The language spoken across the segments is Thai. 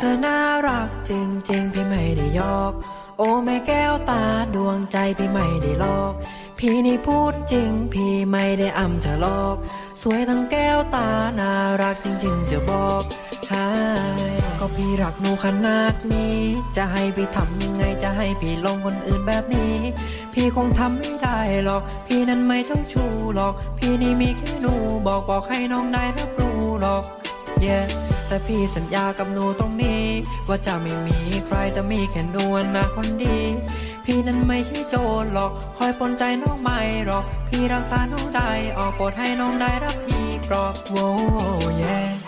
เธอน่ารักจริงๆ พี่ไม่ได้ยอก โอ้แม่แก้วตาดวงใจพี่ไม่ได้หลอก พี่นี่พูดจริง พี่ไม่ได้อำเธอหลอก สวยทั้งแก้วตา น่ารักจริงๆจะบอกใช่ก็พี่รักหนูขนาดนี้ จะให้พี่ทำยังไงจะให้พี่ลงคนอื่นแบบนี้ พี่คงทำไม่ได้หรอก พี่นั้นไม่เจ้าชู้หรอก พี่นี่มีแค่หนูบอกบอกให้น้องได้รับรู้หรอก yeah แต่พี่สัญญากับหนูตรงนี้ ว่าจะไม่มีใครจะมีแค่หนูนะคนดี พี่นั้นไม่ใช่โจรหรอก คอยปนใจน้องไม่หรอก พี่รักษาหนูได้ออกกฎให้น้องได้รับพี่กรอบโว้แย่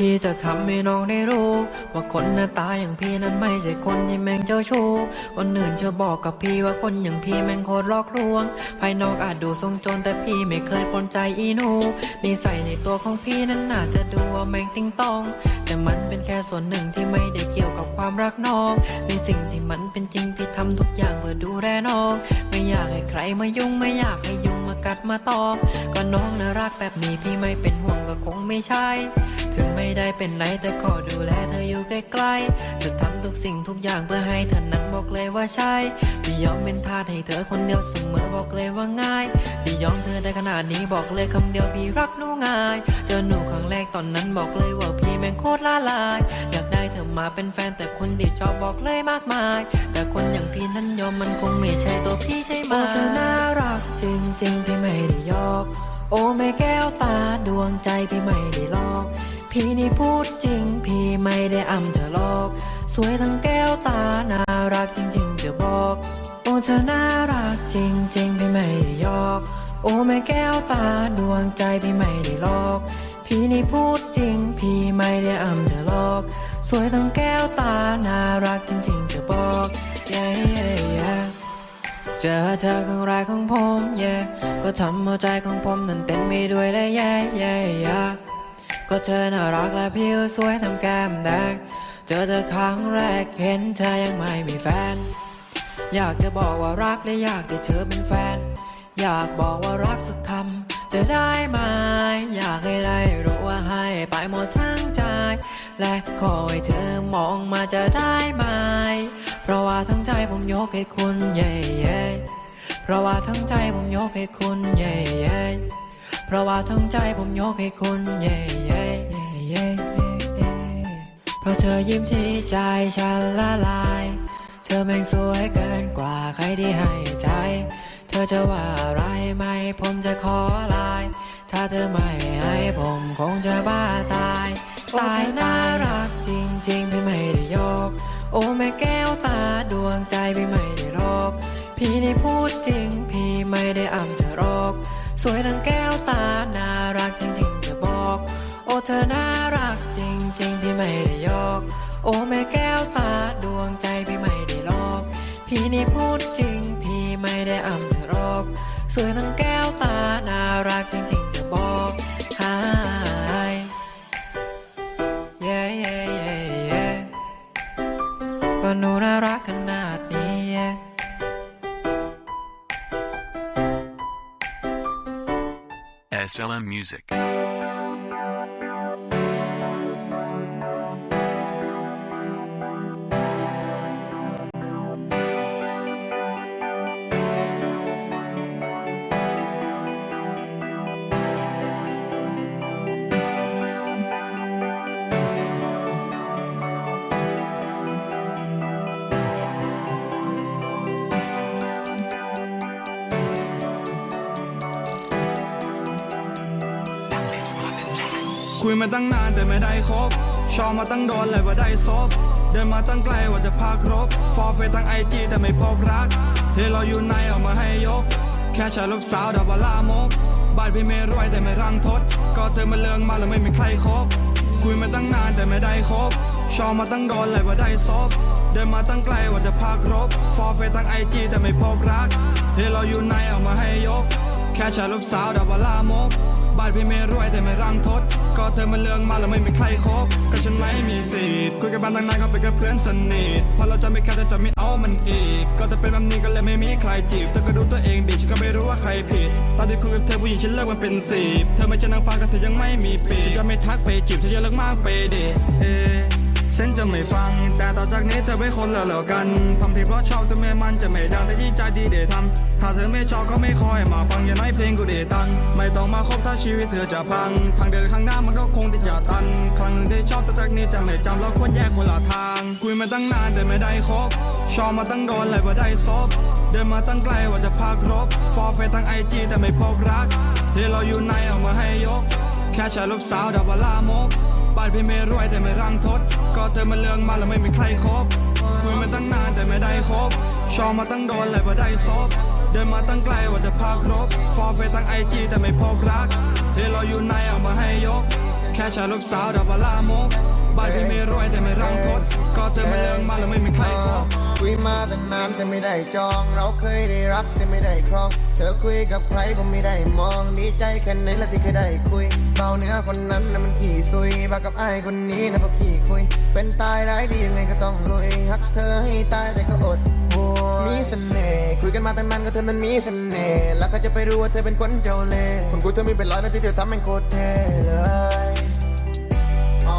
พี่จะทำให้น้องได้รู้ ว่าคนหน้าตาอย่างพี่นั้นไม่ใช่คนที่แม่งเจ้าชู้คนอื่นจะบอกกับพี่ว่าคนอย่างพี่แม่งโคตรหลอกลวง ภายนอกอาจดูทรงโจรแต่พี่ไม่เคยปนใจอีนูนิสัยในตัวของพี่นั้นน่าจะดูว่าแม่งติงตอง แต่มันเป็นแค่ส่วนหนึ่งที่ไม่ได้เกี่ยวกับความรักน้อง ในสิ่งที่มันเป็นจริงพี่ทำทุกอย่างเพื่อดูแลน้อง ไม่อยากให้ใครมายุ่งไม่อยากให้ยุ่งมากัดมาตอมก็น้องน่ารักแบบนี้พี่ไม่เป็นห่วงก็คงไม่ใช่ ถึงไม่ได้เป็นไรแต่ขอดูแลเธออยู่ใกล้ๆ จะทำทุกสิ่งทุกอย่างเพื่อให้เธอนั้นบอกเลยว่าใช่พี่ยอมเป็นทาสให้เธอคนเดียวเสมอบอกเลยว่าง่ายพี่ยอมเธอได้ขนาดนี้บอกเลยคำเดียวพี่รักหนูง่าย เจอหนูครั้งแรกตอนนั้นบอกเลยว่าพี่แม่งโคตรละลาย อยากได้เธอมาเป็นแฟนแต่คนที่ชอบบอกเลยมากมาย แต่คนอย่างพี่นั้นยอมมันคงไม่ใช่ตัวพี่ใช่ไหมโอ้เธอน่ารักจริงๆพี่ไม่ได้ยอก โอ้แม่แก้วตาดวงใจพี่ไม่ได้ลอก พี่นี่พูดจริง พี่ไม่ได้อำเธอหรอก สวยทั้งแก้วตา น่ารักจริงๆจะบอก โอ้เธอน่ารักจริงๆ พี่ไม่ได้ยอก โอ้แม่แก้วตาดวงใจพี่ไม่ได้หลอก พี่นี่พูดจริง พี่ไม่ได้อำเธอหรอก สวยทั้งแก้วตา น่ารักจริงๆจะบอก yeah, yeah, yeah เจอเธอครั้งแรกของผม yeah ก็ทำเอาใจของผมนั้นเต้นไปด้วยได้ yeah, yeah, yeah ก็เธอน่ารักและผิวสวยทำแก้มแดง เจอเธอครั้งแรกเห็นเธอยังไม่มีแฟน อยากจะบอกว่ารักและอยากได้เธอเป็นแฟน อยากบอกว่ารักสักคำจะได้ไหมอยากให้ได้รู้ว่าให้ไปหมดทั้งใจ และขอให้เธอมองมาจะได้ไหม เพราะว่าทั้งใจผมยกให้คุณเย่เย่เพราะว่าทั้งใจผมยกให้คุณเย่เย่ เพราะว่าทั้งใจผมยกให้คุณเย่เย่เย่เย่เย่เพราะเธอยิ้มที่ใจฉันละลาย เธอแม่งสวยเกินกว่าใครที่ให้ใจ เธอจะว่าอะไรไหมผมจะขอลาย ถ้าเธอไม่ให้ผมคงจะบ้าตาย ตายน่ารักจริงๆพี่ไม่ได้ยก โอ้แม่แก้วตาดวงใจพี่ไม่ได้หลอกพี่นี่พูดจริง พี่ไม่ได้อำเธอรอก วยทั้งแก้วตา น่ารักจริงๆจะบอก โอ้เธอน่ารักจริงๆ ที่ไม่ได้ยอก โอ้แม่แก้วตาดวงใจพี่ไม่ได้หลอก พี่นี่พูดจริง พี่ไม่ได้อำเธอหรอก สวยทั้งแก้วตา น่ารักจริงๆจะบอก SLM Music. มาตั้งนานแต่ไม่ได้ครบ ชอบมาตั้งโดนเลยว่าได้ซบ เดินมาตั้งไกลว่าจะพาครบ ฟอร์เฟตั้งไอจีแต่ไม่พบรัก เธอเราอยู่ในออกมาให้ยก แค่ชายรูปสาวดับบลามกบ้านพี่ไม่รวยแต่ไม่รังทด ก็เธอมาเลืองมาแล้วไม่มีใครครบ คุยมาตั้งนานแต่ไม่ได้ครบ ชอบมาตั้งโดนเลยว่าได้ซบ เดินมาตั้งไกลว่าจะพาครบ ฟอร์เฟตั้งไอจีแต่ไม่พบรัก เธอเราอยู่ในออกมาให้ยก แค่ชายรูปสาวดับบลามก บ้านพี่ไม่รวยแต่ไม่รังทดก็เธอมาเลืองมาแล้วไม่มีใครคบก็ฉันไม่มีสิทธิ์คุยกับบ้านตั้งนานก็เป็นแค่เพื่อนสนิทพอเราจะไม่แค่แต่จะไม่เอามันอีก ก็จะเป็นแบบนี้ก็เลยไม่มีใครจีบเธอก็ดูตัวเองดิฉันก็ไม่รู้ว่าใครผิดตอนที่คุยกับเธอผู้หญิงฉันเลิกมันเป็นสิบเธอไม่ใช่นางฟ้าก็เธอยังไม่มีปีกฉันจะไม่ทักไปจีบเธอจะเลิกมากไปเดเอฉันจะไม่ฟัง แต่ต่อจากนี้เธอไม่คนแล้วแล้วกันทำที่เพราะชอบเธอไม่มันจะไม่ดังแต่ที่ใจดีเดทำ ถ้าเธอไม่ชอบก็ไม่คอยมาฟังอย่างน้อยเพลงกูเดตัน ไม่ต้องมาคบถ้าชีวิตเธอจะพัง ทางเดินข้างหน้ามันก็คงที่จะตัน ครั้งหนึ่งที่ชอบแต่จากนี้จะไม่จำเราควรแยกคนละทาง คุยมาตั้งนานแต่ไม่ได้คบ ชอบมาตั้งโดนเลยว่าได้ซบเดินมาตั้งไกลว่าจะพาครบ ฟอร์เฟตั้งไอจีแต่ไม่พบรักที่เราอยู่ในเอามาให้ยก แค่ชายลบสาวดาวลามกบ้านพี่ไม่รวยแต่ไม่รังทด ก็เธอมาเลืองมาแล้วไม่มีใครคบ คุยมาตั้งนานแต่ไม่ได้คบ ชอบมาตั้งโดนเลยว่าได้ซบ ดินมาตั้งไกลว่าจะพาครบ ฟอร์เฟตั้งไอจีแต่ไม่พบรักที่เราอยู่ในเอามาให้ยก แค่ชายลบสาวดาวลามกบ้านพี่ไม่รวยแต่ไม่รังทดก็เธอมาเลืองมาแล้วไม่มีใครคบคุยมาตั้งนานแต่ไม่ได้จอง เราเคยได้รักแต่ไม่ได้ครอง เธอคุยกับใครผมไม่ได้มอง ดีใจแค่ไหนละที่เคยได้คุยเบาเนื้อคนนั้นนะมันขี่ซุยบากับไอ้คนนี้นะพราะขี่คุย เป็นตายร้ายดียังไงก็ต้องลุยฮักเธอให้ตายแต่ก็อด เสน่ห์คุยกันมาตั้งนานก็เธอนั้นมีเสน่ห์แล้วเขาจะไปรู้ว่าเธอเป็นคนเจ้าเล่ห์คนกูเธอมีเป็นร้อยนะที่เธอทำเป็นโคตรเท่เลยอ๋อ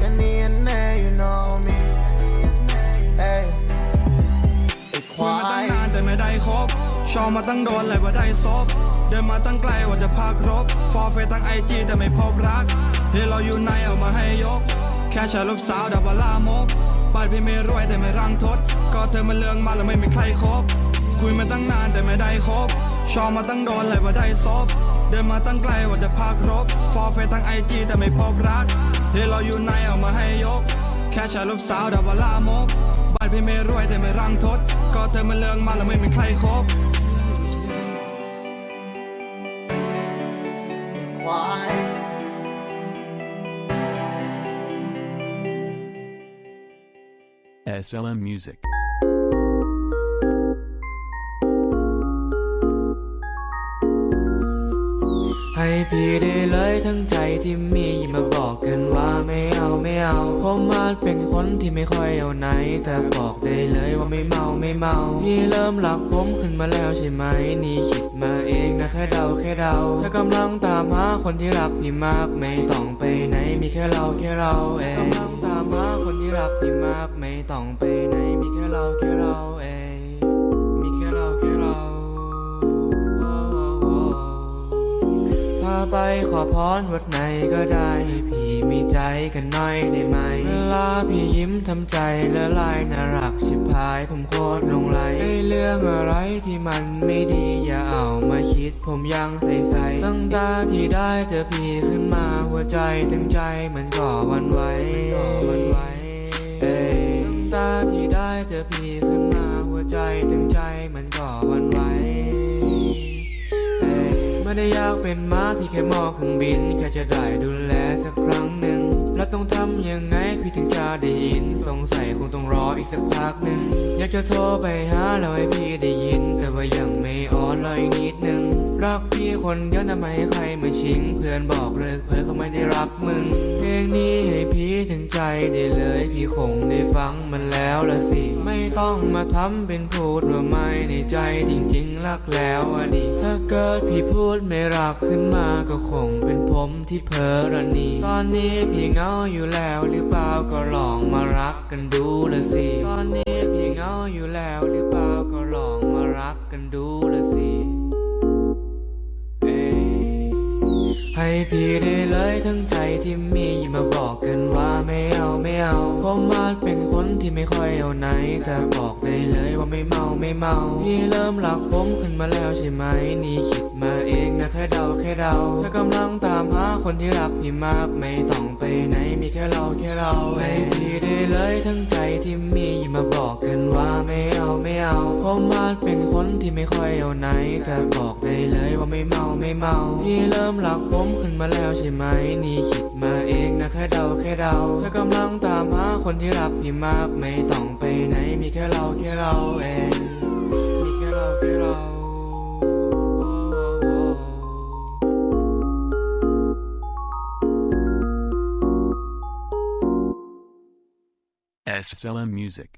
กันนี้แน่ you know me เอ้ยไอ้คคุยวามาตั้งยนานแต่ไม่ได้ครบ ชอบมาตั้งโดนเลยว่าได้ซบ เดินมาตั้งไกลว่าจะพาครบ ฟอร์เฟตั้งไอจีแต่ไม่พบรักที่เราอยู่ในเอามาให้ยก แค่ชายลบสาวดาวลามก บ้านพี่ไม่รวยแต่ไม่รังทดก็เธอมาเลืองมาแล้วไม่มีใครคบคุยมาตั้งนานแต่ไม่ได้คบชอบมาตั้งโดนเลยว่าได้ซบเดินมาตั้งไกลว่าจะพาครบ ฟอร์เฟตั้งไอจีแต่ไม่พบรักที่เราอยู่ในเอามาให้ยก แค่ชายลบสาวดาวลามกบ้านพี่ไม่รวยแต่ไม่รังทดก็เธอมาเลืองมาแล้วไม่มีใครคบ SLM Music. ให้พี่ได้เลยทั้งใจที่มีอย่ามาบอกกันว่าไม่เอาไม่เอาผมอาจเป็นคนที่ไม่ค่อยเอาไหน แต่บอกได้เลยว่าไม่เมาไม่เมาพี่เริ่มรักผมขึ้นมาแล้วใช่ไหมนี่คิดมาเองนะแค่เดาแค่เดาถ้ากำลังตามหาคนที่รักพี่มากไม่ต้องไปไหนมีแค่เราแค่เราเองกำลังตามหาคนที่รักพี่มาก ต้องไปไหนมีแค่เราแค่เราเองมีแค่เราแค่เราโอ้โอ้พาไปขอพรวัดไหนก็ได้ให้พี่มีใจกันหน่อยได้ไหม เวลาพี่ยิ้มทำใจละลายน่ารักชิบหายผมโคตรลงไหลไอเรื่องอะไรที่มันไม่ดีอย่าเอามาคิดผมยังใส่ใส่ตั้งตาที่ได้เจอพี่ขึ้นมาหัวใจทั้งใจมันก็หวันไหว เจอพี่ขึ้นมาหัวใจจังใจมันก็วันไหวไม่ได้อยากเป็นม้าที่แค่มองเครื่องบินแค่จะได้ดูแลสักครั้งหนึ่งแล้วต้องทำยังไงพี่ถึงจะได้ยินสงสัยคงต้องรออีกสักพักหนึ่งอยากจะโทรไปหาแล้วให้พี่ได้ยิน แต่ว่ายังไม่ออนเลยนิด รักพี่คนเดียวนะไมใครมาชิง เพื่อนบอกเลิกเพื่อเขาไม่ได้รักมึง เพลงนี้ให้พี่ถึงใจได้เลย พี่คงได้ฟังมันแล้วละสิ ไม่ต้องมาทำเป็นพูดว่าไม่ในใจจริงๆรักแล้วอะดิถ้าเกิดพี่พูดไม่รักขึ้นมาก็คงเป็นผมที่เพ้อระนีตอนนี้พี่เงาอยู่แล้วหรือเปล่าก็ลองมารักกันดูละสิ ตอนนี้พี่เงาอยู่แล้วหรือเปล่า พี่ได้เลยทั้งใจที่มีอย่ามาบอกกันว่าไม่เอาไม่เอาผมมาเป็นคนที่ไม่ค่อยเอาไหน แต่บอกได้เลยว่าไม่เมาไม่เมา พี่เริ่มรักผมขึ้นมาแล้วใช่ไหมนี่คิดมา เดาเดาถ้ากำลังตามหาคนที่รักพี่มากไม่ต้องไปไหนมีแค่เราแค่เราให้พี่ได้เลยทั้งใจที่มีอย่ามาบอกกันว่าไม่เอาไม่เอาผมอาจเป็นคนที่ไม่ค่อยเอาไหนแต่บอกได้เลยว่าไม่เมาไม่เมาพี่เริ่มรักผมขึ้นมาแล้วใช่ไหมนี่คิดมาเองนะแค่เดาแค่เดาถ้ากำลังตามหาคนที่รักพี่มากไม่ต้องไปไหนมีแค่เราแค่เราเอง SLM Music.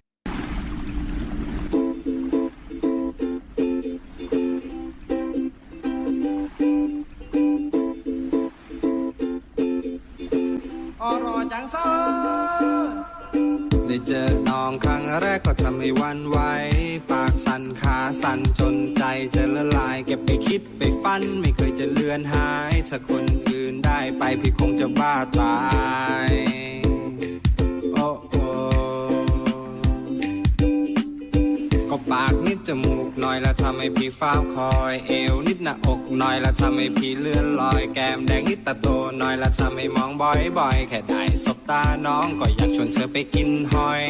อรอจังเซาเจอน้องครั้งแรกก็ทำให้วันไหว ปากสั่นขาสั่นจนใจจะละลาย เก็บไปคิดไปฟัน ไม่เคยจะเลือนหาย ถ้าคนอื่นได้ไปพี่คงจะบ้าตาย ปากนิดจมูกหน่อยแล้วทำให้พี่ฟ้าคอยเอวนิดหน้าอกหน่อยแล้วทำให้พี่เลื่อนลอยแก้มแดงนิดตาโตหน่อยแล้วทำให้มองบ่อยๆแค่ได้สบตาน้องก็อยากชวนเธอไปกินหอย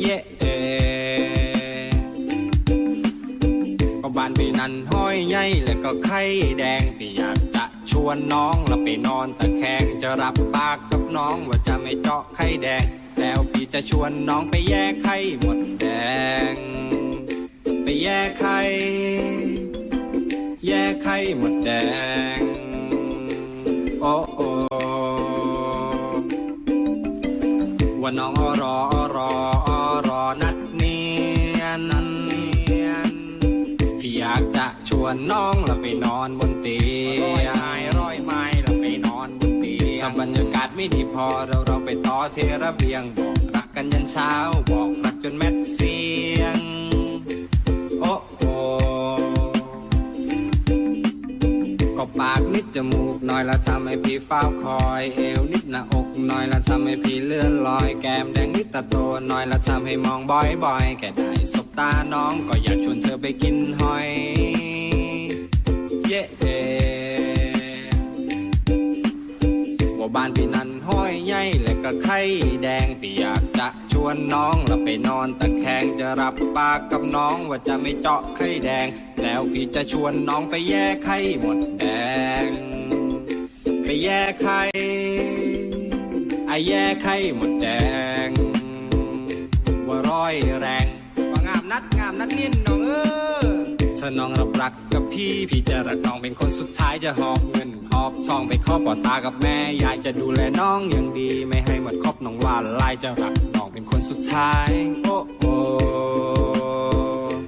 เย้เอก็บานไปนันห้อยใหญ่แล้วก็ไข่แดงพี่อยากจะชวนน้องแล้วไปนอนตะแคงจะรับปากกับน้องว่าจะไม่เจาะไข่แดง แล้วพี่จะชวนน้องไปแยกไข่หมดแดง ไปแยกไข่แยกไข่หมดแดง โอ้โอว่าน้องอรออรออรอนัดเนียนนัดเนียนพี่อยากจะชวนน้องเราไปนอนบนเตียงร้อยไม้ร้อยไม้เราไปนอนบนเตียงบรรยากาศ ไม่ดีพอเราเราไปต่อเทระเบียงบอกรักกันยันเช้าบอกรักจนแมทเสียง โอ้โอก็ปากนิดจมูกหน่อยล้วทำให้พี่เฝ้าคอยเอวนิดหน้าอกหน่อยล้วทำให้พี่เลื่อนลอยแก้มแดงนิดตาโตหน่อยล้วทำให้มองบ่อยๆแค่ได้สบตาน้องก็อยากชวนเธอไปกินหอย เย้เอว่าบ้านพี่นั้น และก็ไข่แดงพี่อยากจะชวนน้องแล้วไปนอนตะแคงจะรับปากกับน้องว่าจะไม่เจาะไข่แดง แล้วพี่จะชวนน้องไปแยกไข่หมดแดง ไปแยกไข่ไอแยกไข่หมดแดง ว่าร้อยแรงว่างามนัดงามนัดนินน้องเออถ้าน้องรับรักกับพี่พี่จะรักน้องเป็นคนสุดท้ายจะหอบเงิน หอบทองไปขอปอตากับแม่ ยายจะดูแลน้องอย่างดี ไม่ให้หมดครอบน้องว่าลายจะรักน้องเป็นคนสุดท้าย โอ้โอ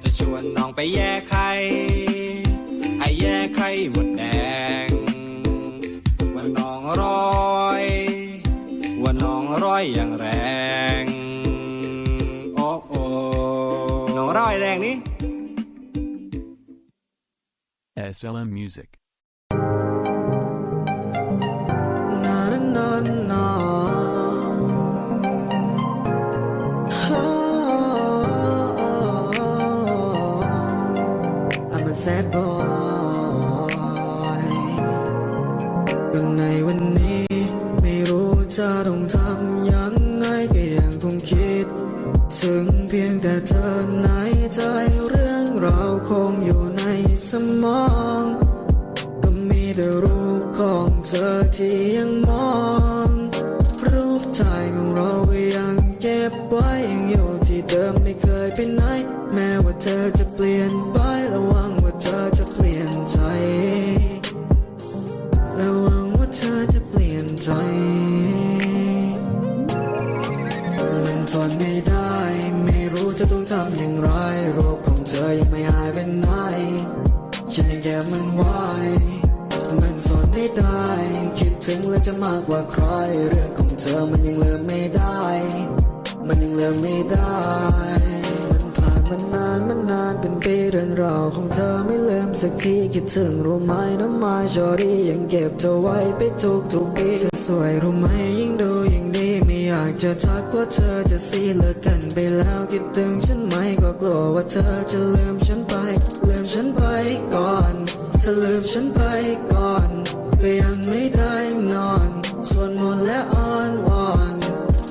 จะชวนน้องไปแยกไข่ไอแยกไข่หมดแดง ว่าน้องร้อย ว่าน้องร้อยอย่างแรง โอ้โอน้องร้อยแรงนี่ SLM Music. Sad boy ก็ในวันนี้ไม่รู้จะต้องทำยังไงก็ยังคงคิด ถึงเพียงแต่เธอในใจเรื่องราวคงอยู่ในสมอง ก็มีแต่รูปของเธอที่ยังมอง จะมากกว่าใคร เรื่องของเธอมันยังลืมไม่ได้ มันยังลืมไม่ได้ มันผ่านมานานมันนานเป็นปีเรื่องราวของเธอไม่ลืมสักทีคิดถึงรู้ไหมน้ำมาชอรี่ยังเก็บเธอไว้ไปทุกทุกปีเธอสวยรู้ไหมยิ่งดูยิ่งดีไม่อยากจะทักว่าเธอจะสีเลิกกันไปแล้วคิดถึงฉันไหมก็กลัวว่าเธอจะลืมฉันไปลืมฉันไปก่อนเธอลืมฉันไปก่อน ก็ยังไม่ได้นอนสวดมนต์และอ้อนวอน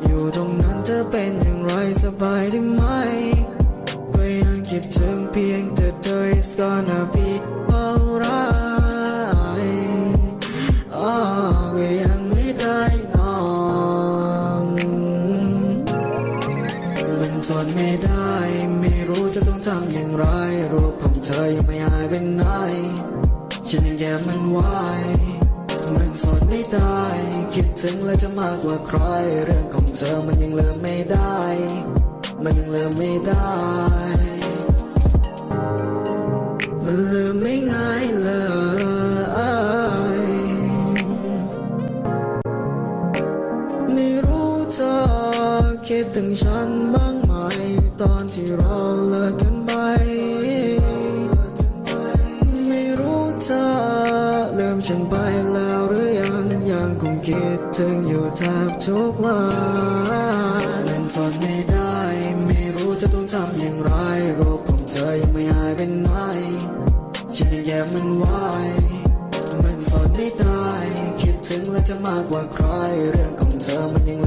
อยู่ตรงนั้นเธอเป็นอย่างไรสบายดีไหม ก็ยังคิดถึงเพียงแต่เธอ is gonna be alright อ๋อก็ยังไม่ได้นอนมันทนไม่ได้ ไม่รู้จะต้องทำอย่างไรรูปของเธอยังไม่หายไปไหนฉัน ถึงแล้วจะมากกว่าใคร เรื่องของเธอมันยังลืมไม่ได้ มันยังลืมไม่ได้ มันลืมไม่ง่ายเลยไม่รู้เธอคิดถึงฉัน ถึงอยู่แทบทุกวันเล่นทนไม่ได้ ไม่รู้จะต้องทำอย่างไรโรคของเธอยังไม่หายเป็นไหมฉันยังแย่มันไว้มันทนไม่ได้ คิดถึงและจะมากกว่าใคร เรื่องของเธอมันยัง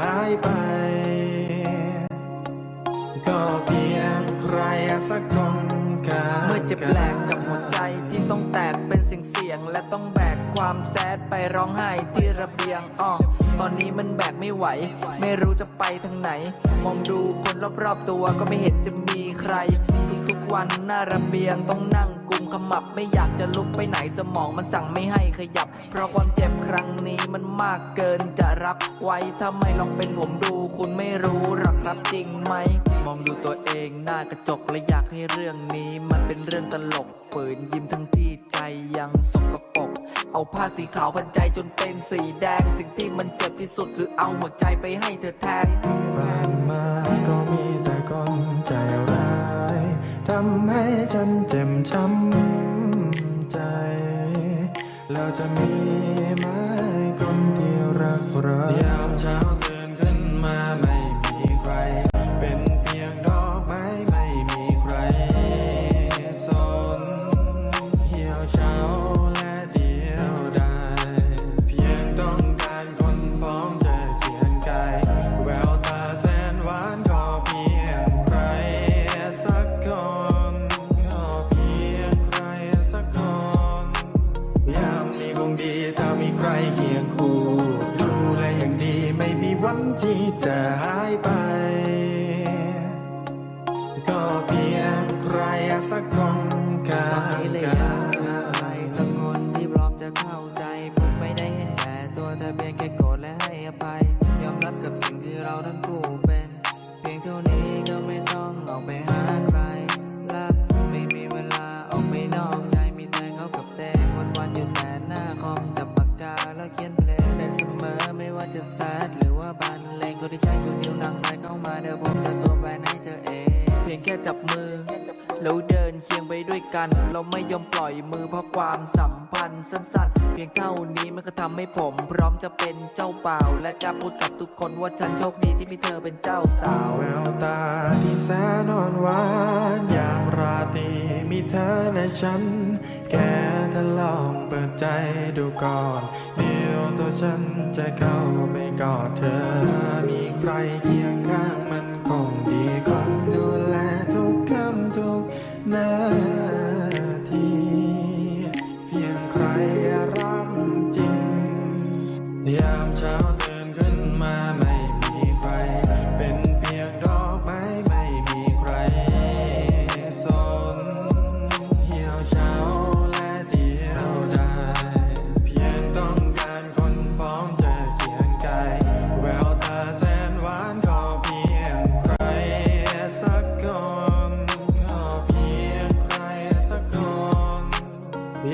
หายไป ก็เพียงใครสักคนกันเมื่อเจ็บแหลกกับหัวใจที่ต้องแตกเป็นเสียงเสียง และต้องแบกความแซดไปร้องไห้ที่ระเบียงอ้อตอนนี้มันแบกไม่ไหว ไม่รู้จะไปทางไหน มองดูคนรอบๆตัวก็ไม่เห็นจะมีใคร ทุกๆวันหน้าระเบียงต้องนั่ง กุมขมับไม่อยากจะลุกไปไหนสมองมันสั่งไม่ให้ขยับ เพราะความเจ็บครั้งนี้มันมากเกินจะรับไว้ถ้าไม่ลองเป็นผมดู คุณไม่รู้หรอกครับจริงไหม มองดูตัวเองหน้ากระจกและอยากให้เรื่องนี้ มันเป็นเรื่องตลกฝืนยิ้มทั้งที่ใจยังสกปรกเอาผ้าสีขาวพันใจจนเป็นสีแดง สิ่งที่มันเจ็บที่สุดคือเอาหัวใจไปให้เธอแทนผ่านมาก็มีแต่คนใจร้ายทำให้ ฉันเจ็บช้ำใจ แล้วจะมีไหมคนที่รักเรายามเช้า ก็เพียงใครสักคน จับมือ แล้วเดินเคียงไปด้วยกัน เราไม่ยอมปล่อยมือเพราะความสัมพันธ์สั้นๆ เพียงเท่านี้มันก็ทำให้ผม พร้อมจะเป็นเจ้าบ่าวและกล้าพูดกับทุกคนว่าฉันโชคดีที่มีเธอเป็นเจ้าสาวแววตาที่แสนอ่อนหวานยามราตรีมีเธอและฉัน แค่เธอลองเปิดใจดูก่อนเดี๋ยวตัวฉันจะเข้าไปกอดเธอมีใครเคียงข้างมันคงดีคงดูแล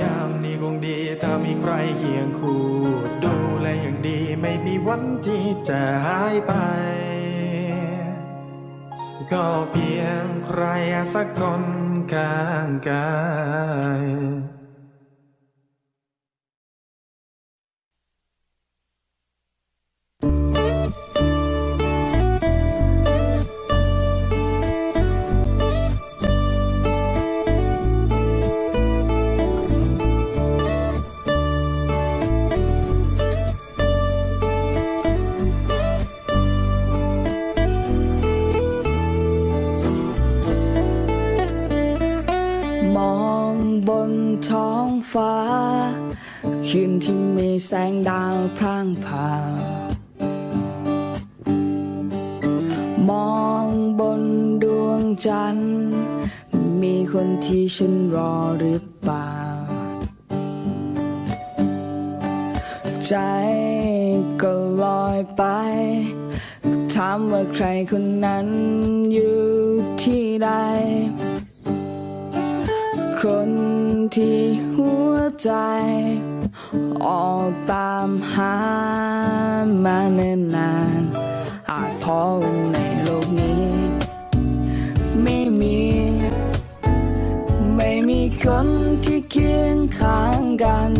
ยามนี้คงดีถ้ามีใครเคียงคู่ดูแลอย่างดีไม่มีวันที่จะหายไป ก็เพียงใครสักคนข้างกาย ฟ้า คืนที่มีแสงดาวพร่างพราวมองบนดวงจันทร์ มีคนที่ฉันรอหรือเปล่า ใจก็ลอยไปถามว่าใครคนนั้นอยู่ที่ใด คนที่หัวใจ ออกตามหามาเนิ่นนานอาจพอในโลกนี้ ไม่มี ไม่มีคนที่เคียงข้างกัน